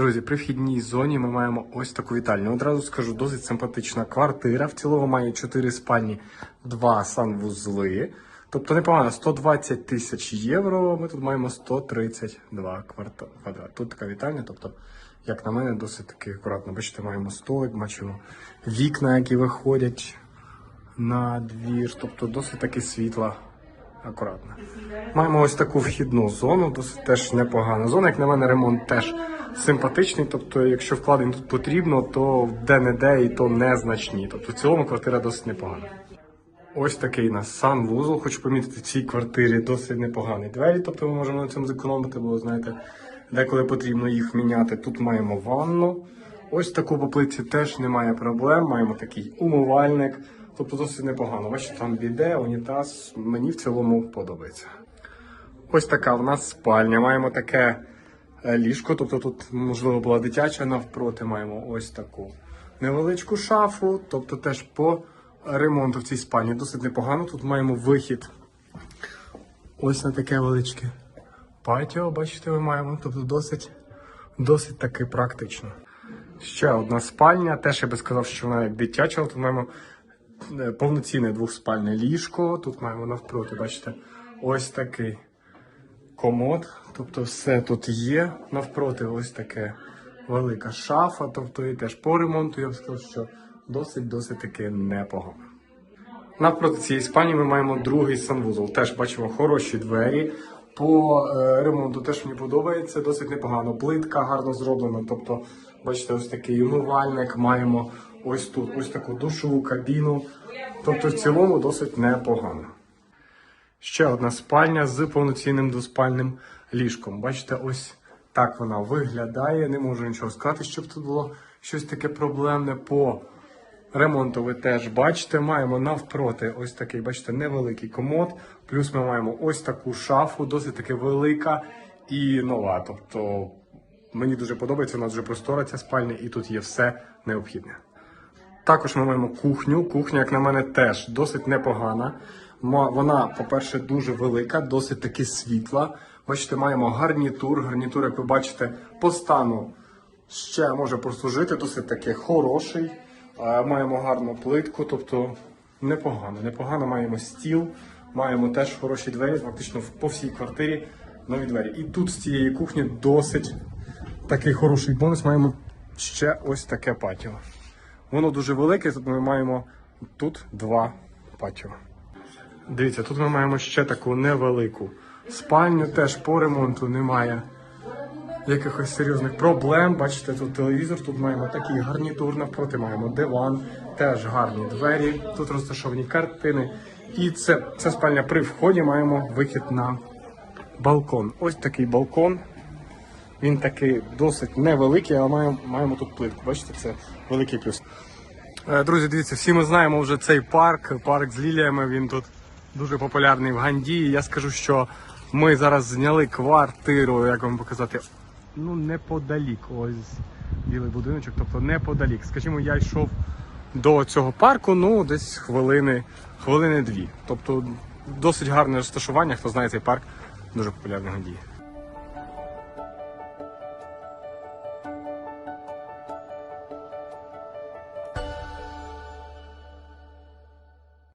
Друзі, при вхідній зоні ми маємо ось таку вітальню. Одразу скажу, досить симпатична квартира. В цілому має 4 спальні, 2 санвузли. Тобто непогано, 120 тисяч євро. Ми тут маємо 132 кварта- квадрат. Тут така вітальня, тобто, як на мене, досить таки акуратно. Бачите, маємо столик, бачимо вікна, які виходять на двір, тобто досить таки світла. Акуратно. Маємо ось таку вхідну зону, досить теж непогана зона. Як на мене, ремонт теж симпатичний. Тобто, якщо вкладень тут потрібно, то де-не-де і то незначні. Тобто в цілому квартира досить непогана. Ось такий нас санвузол. Хочу помітити, в цій квартирі досить непогані двері. Тобто ми можемо на цьому зекономити, бо знаєте, деколи потрібно їх міняти. Тут маємо ванну. Ось таку по плитці теж немає проблем. Маємо такий умивальник. Тобто досить непогано. Бачите, там біде, унітаз. Мені в цілому подобається. Ось така в нас спальня. Маємо таке ліжко, тобто тут, можливо, була дитяча, навпроти маємо ось таку невеличку шафу, тобто теж по ремонту в цій спальні досить непогано. Тут маємо вихід. Ось на таке величке патіо, бачите, ми маємо. Тобто досить, досить таки практично. Ще одна спальня. Теж я би сказав, що вона як дитяча, тут маємо е, повноцінне двохспальне ліжко. Тут маємо навпроти, бачите, ось такий комод. Тобто все тут є. Навпроти ось таке велика шафа. Тобто і теж по ремонту я б сказав, що досить-досить таки непогано. Навпроти цієї спальні ми маємо другий санвузол. Теж бачимо хороші двері. По е, ремонту теж мені подобається, досить непогано. Плитка гарно зроблена. Тобто, бачите, ось такий умивальник. Маємо ось тут, ось таку душову кабіну. Тобто, в цілому досить непогано. Ще одна спальня з повноцінним двоспальним ліжком. Бачите, ось так вона виглядає. Не можу нічого сказати, щоб тут було щось таке проблемне по ремонту. Ви теж бачите, маємо навпроти ось такий, бачите, невеликий комод. Плюс ми маємо ось таку шафу, досить таки велика і нова. Тобто мені дуже подобається, у нас вже простора ця спальня, і тут є все необхідне. Також ми маємо кухню. Кухня, як на мене, теж досить непогана. Вона, по-перше, дуже велика, досить таки світла. Бачите, маємо гарнітур. Гарнітур, як ви бачите, по стану ще може прослужити, досить таки хороший. Маємо гарну плитку, тобто непогано. Непогано маємо стіл, маємо теж хороші двері, фактично по всій квартирі нові двері. І тут з цієї кухні досить такий хороший бонус. Маємо ще ось таке патіо. Воно дуже велике, ми маємо тут два патіо. Дивіться, тут ми маємо ще таку невелику спальню, теж по ремонту немає якихось серйозних проблем. Бачите, тут телевізор, тут маємо такий гарнітур, навпроти маємо диван, теж гарні двері, тут розташовані картини. І це, це спальня при вході маємо вихід на балкон. Ось такий балкон. Він такий досить невеликий, але маємо, маємо тут плитку. Бачите, це великий плюс. Е, Друзі, дивіться, всі ми знаємо вже цей парк, парк з ліліями. Він тут дуже популярний в Гандії. Я скажу, що ми зараз зняли квартиру, як вам показати, ну неподалік. Ось білий будиночок, тобто неподалік. Скажімо, я йшов до цього парку, ну десь хвилини, хвилини дві. Тобто досить гарне розташування. Хто знає цей парк, дуже популярний в Гандії.